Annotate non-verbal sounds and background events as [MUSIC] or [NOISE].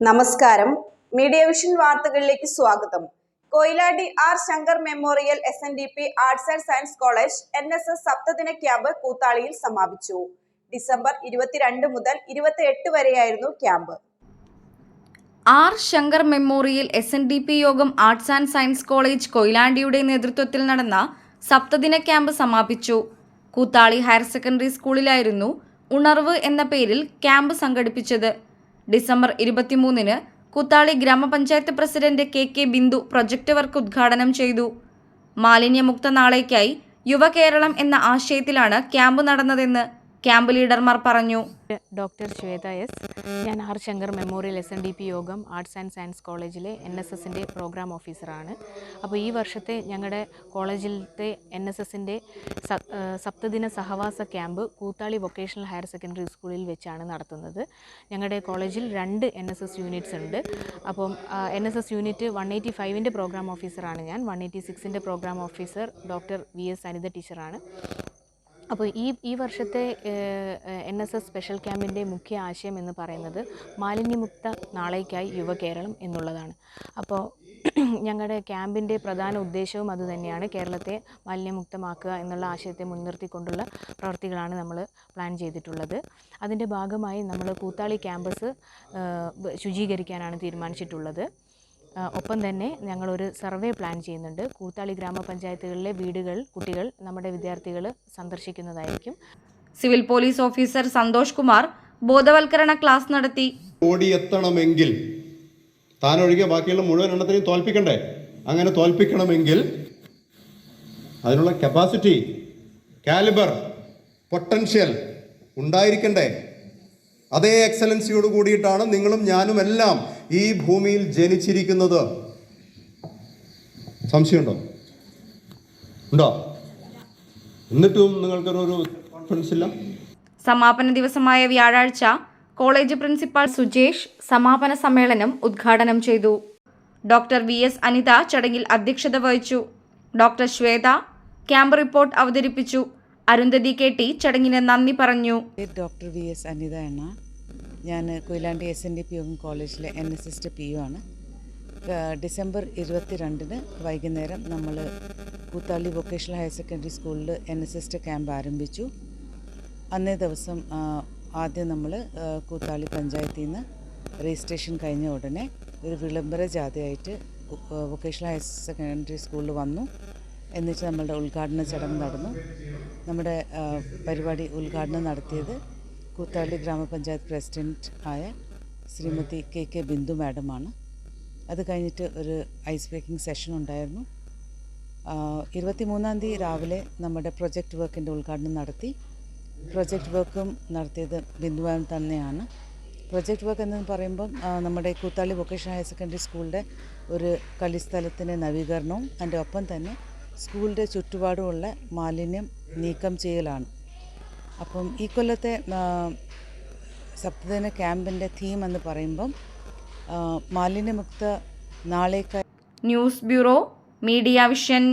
നമസ്കാരം. Media vision വാർത്തകളിലേക്ക് സ്വാഗതം. Koyilandy R Shankar memorial S N D P arts and science college N S S സപ്തദിന camp കൂത്താളിയിൽ സമാപിച്ചു. December ഇരുപത്തിരണ്ട് മുതൽ ഇരുപത്തി എട്ട് വരെയായിരുന്നു camp. R Shankar memorial S N D P Yogam arts and science college കൊയിലാണ്ടിയുടെ നേതൃത്വത്തിൽ നടന്ന സപ്തദിന ക്യാമ്പ് സമാപിച്ചു. കൂത്താളി ഹയർ സെക്കൻഡറി സ്കൂളിലായിരുന്നു ഉണർവ് എന്ന പേരിൽ ക്യാമ്പ് സംഘടിപ്പിച്ചത്. ഡിസംബർ ഇരുപത്തിമൂന്നിന് കുത്താളി ഗ്രാമപഞ്ചായത്ത് president K K Bindu project work ഉദ്ഘാടനം ചെയ്തു. മാലിന്യമുക്ത നാളേക്കായി യുവകേരളം എന്ന ആശയത്തിലാണ് ക്യാമ്പ് നടന്നതെന്ന് ക്യാമ്പ് ലീഡർമാർ പറഞ്ഞു. ഡോക്ടർ ശ്വേത എസ് ഞാൻ R Shankar memorial S N D P Yogam arts and science കോളേജിലെ എൻ എസ് എസിന്റെ പ്രോഗ്രാം ഓഫീസറാണ് അപ്പോൾ ഈ വർഷത്തെ ഞങ്ങളുടെ കോളേജിലത്തെ എൻ എസ് എസിന്റെ സപ്തദിന സഹവാസ camp Koothali vocational higher secondary സ്കൂളിൽ വെച്ചാണ് നടത്തുന്നത്. ഞങ്ങളുടെ കോളേജിൽ രണ്ട് എൻ എസ് എസ് യൂണിറ്റ്സ് ഉണ്ട്. അപ്പം N S S unit one eighty ഫൈവിന്റെ program ഓഫീസറാണ് ഞാൻ. One eighty സിക്സിന്റെ program officer doctor V S Anitha ടീച്ചറാണ് അപ്പോൾ ഈ ഈ വർഷത്തെ എൻ എസ് എസ് സ്പെഷ്യൽ ക്യാമ്പിന്റെ മുഖ്യ ആശയം എന്ന് പറയുന്നത് മാലിന്യമുക്ത നാളേക്കായി യുവകേരളം എന്നുള്ളതാണ്. അപ്പോൾ [CLEARS THROAT] ഞങ്ങളുടെ ക്യാമ്പിന്റെ പ്രധാന ഉദ്ദേശവും അതുതന്നെയാണ് കേരളത്തെ മാലിന്യമുക്തമാക്കുക എന്നുള്ള ആശയത്തെ മുൻനിർത്തിക്കൊണ്ടുള്ള പ്രവർത്തികളാണ് നമ്മൾ പ്ലാൻ ചെയ്തിട്ടുള്ളത്. അതിന്റെ ഭാഗമായി നമ്മൾ കൂത്താളി ക്യാമ്പസ് ശുചീകരിക്കാനാണ് തീരുമാനിച്ചിട്ടുള്ളത്. ഒപ്പം തന്നെ ഞങ്ങളൊരു സർവേ പ്ലാൻ ചെയ്യുന്നുണ്ട്. കൂത്താളി ഗ്രാമപഞ്ചായത്തുകളിലെ വീടുകൾ കുട്ടികൾ നമ്മുടെ വിദ്യാർത്ഥികൾ സന്ദർശിക്കുന്നതായിരിക്കും. Civil police officer Santhosh Kumar ബോധവൽക്കരണ ക്ലാസ് നടത്തി. ഓടിയെത്തണമെങ്കിൽ താനൊഴികെ ബാക്കിയുള്ള മുഴുവൻ എണ്ണത്തിനെയും തോൽപ്പിക്കണ്ടേ? അങ്ങനെ തോൽപ്പിക്കണമെങ്കിൽ അതിനുള്ള കപ്പാസിറ്റി കാലിബർ പൊട്ടൻഷ്യൽ ഉണ്ടായിരിക്കണ്ടേ? അതേ എക്സലൻസിയോട് കൂടിയിട്ടാണ് നിങ്ങളും ഞാനും എല്ലാം ഈ ഭൂമിയിൽ ജനിച്ചിരിക്കുന്നത്. സംശയമുണ്ടോ? ഉണ്ടോ? എന്നിട്ടും നിങ്ങൾക്കൊരു കോൺഫിഡൻസ് ഇല്ല? സമാപന ദിവസമായ വ്യാഴാഴ്ച കോളേജ് പ്രിൻസിപ്പാൾ സുജേഷ് സമാപന സമ്മേളനം ഉദ്ഘാടനം ചെയ്തു. ഡോക്ടർ വി എസ് അനിത ചടങ്ങിൽ അധ്യക്ഷത വഹിച്ചു. ഡോക്ടർ ശ്വേത ക്യാമ്പ് റിപ്പോർട്ട് അവതരിപ്പിച്ചു. അരുന്ധതി കെ ടി ചടങ്ങിന് നന്ദി പറഞ്ഞു. ഡോക്ടർ വി എസ് അനിത എണ്ണ ഞാൻ Koyilandy S N D P Yogam കോളേജിലെ N S S P U ആണ്. ഡിസംബർ ഇരുപത്തിരണ്ടിന് വൈകുന്നേരം നമ്മൾ കൂത്താളി വൊക്കേഷണൽ ഹയർ സെക്കൻഡറി സ്കൂളിൽ എൻ എസ് എസ് ക്യാമ്പ് ആരംഭിച്ചു. അന്നേ ദിവസം ആദ്യം നമ്മൾ കൂത്താളി പഞ്ചായത്തിൽ നിന്ന് രജിസ്ട്രേഷൻ കഴിഞ്ഞ ഉടനെ ഒരു വിളംബര ജാഥയായിട്ട് വൊക്കേഷണൽ ഹയർ സെക്കൻഡറി സ്കൂളിൽ വന്നു. എന്നിട്ട് നമ്മളുടെ ഉദ്ഘാടന ചടങ്ങ് നടന്നു. നമ്മുടെ പരിപാടി ഉദ്ഘാടനം നടത്തിയത് കൂത്താളി ഗ്രാമപഞ്ചായത്ത് പ്രസിഡന്റ് ആയ ശ്രീമതി കെ കെ ബിന്ദു മാഡമാണ്. അത് കഴിഞ്ഞിട്ട് ഒരു ഐസ് ബ്രേക്കിംഗ് സെഷൻ ഉണ്ടായിരുന്നു. ഇരുപത്തി മൂന്നാം തീയതി രാവിലെ നമ്മുടെ പ്രൊജക്റ്റ് വർക്കിന്റെ ഉദ്ഘാടനം നടത്തി. പ്രൊജക്റ്റ് വർക്കും നടത്തിയത് ബിന്ദു മാം തന്നെയാണ്. പ്രൊജക്റ്റ് വർക്ക് എന്ന് പറയുമ്പം നമ്മുടെ കൂത്താളി വൊക്കേഷണൽ ഹയർ സെക്കൻഡറി സ്കൂളിന്റെ ഒരു കളിസ്ഥലത്തിന്റെ നവീകരണവും അതിന്റെ ഒപ്പം തന്നെ സ്കൂളിന്റെ ചുറ്റുപാടുമുള്ള മാലിന്യം നീക്കം ചെയ്യലാണ്. അപ്പം ഈ കൊല്ലത്തെ സപ്തദിന ക്യാമ്പിന്റെ തീം എന്ന് പറയുമ്പം മാലിന്യമുക്ത നാളേക്കായി ന്യൂസ് ബ്യൂറോ മീഡിയ വിഷൻ